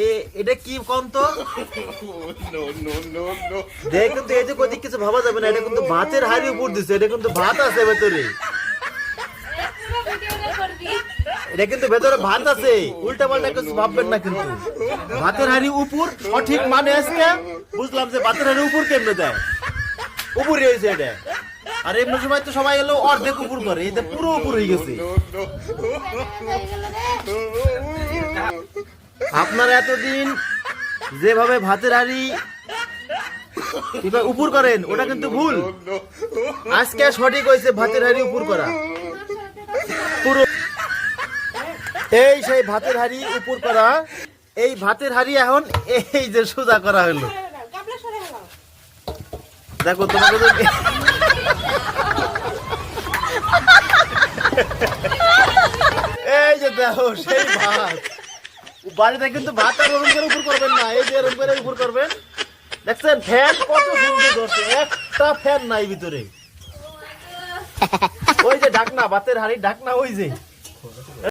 এ- এটা কি কোন তো no, no, no, no. দেখ কিন্তু এই যে কদিক কিছু ভাবা যাবে না এটা কিন্তু ভাতের হাড়ি উপর দিছে এটা কিন্তু ভাত আছে ভেতরে এটা কিন্তু ভেতরে ভাত আছে উল্টা পাল্টা কিছু ভাববেন না কিন্তু ভাতের হাড়ি উপর সঠিক মানে আজকে বুঝলাম যে ভাতের হাড়ি উপর কেমনে দেয় উপরে হয়েছে এটা আর এমনি সময় তো সবাই এলো অর্ধেক উপর করে এটা পুরো উপর হয়ে গেছে আপনারা এতদিন যেভাবে ভাতের হাড়ি উপর করেন, ওটা কিন্তু ভুল। আজকে সঠিক হয়েছে ভাতের হাড়ি উপর করা। পুরো এই সেই ভাতের হাড়ি উপর করা। এই ভাতের হাড়ি এখন এই যে সোজা করা হলো। দেখো তোমাকে এই যে দেখো, সেই ভাত। বাড়িতে কিন্তু ভাত আর ওরম উপর করবেন না। এই যে এরকম করে উপর করবেন। দেখছেন, ফ্যান কত সুন্দর ধরছে। একটা ফ্যান নাই ভিতরে। ওই যে ঢাকনা, ভাতের হাড়ি ঢাকনা, ওই যে।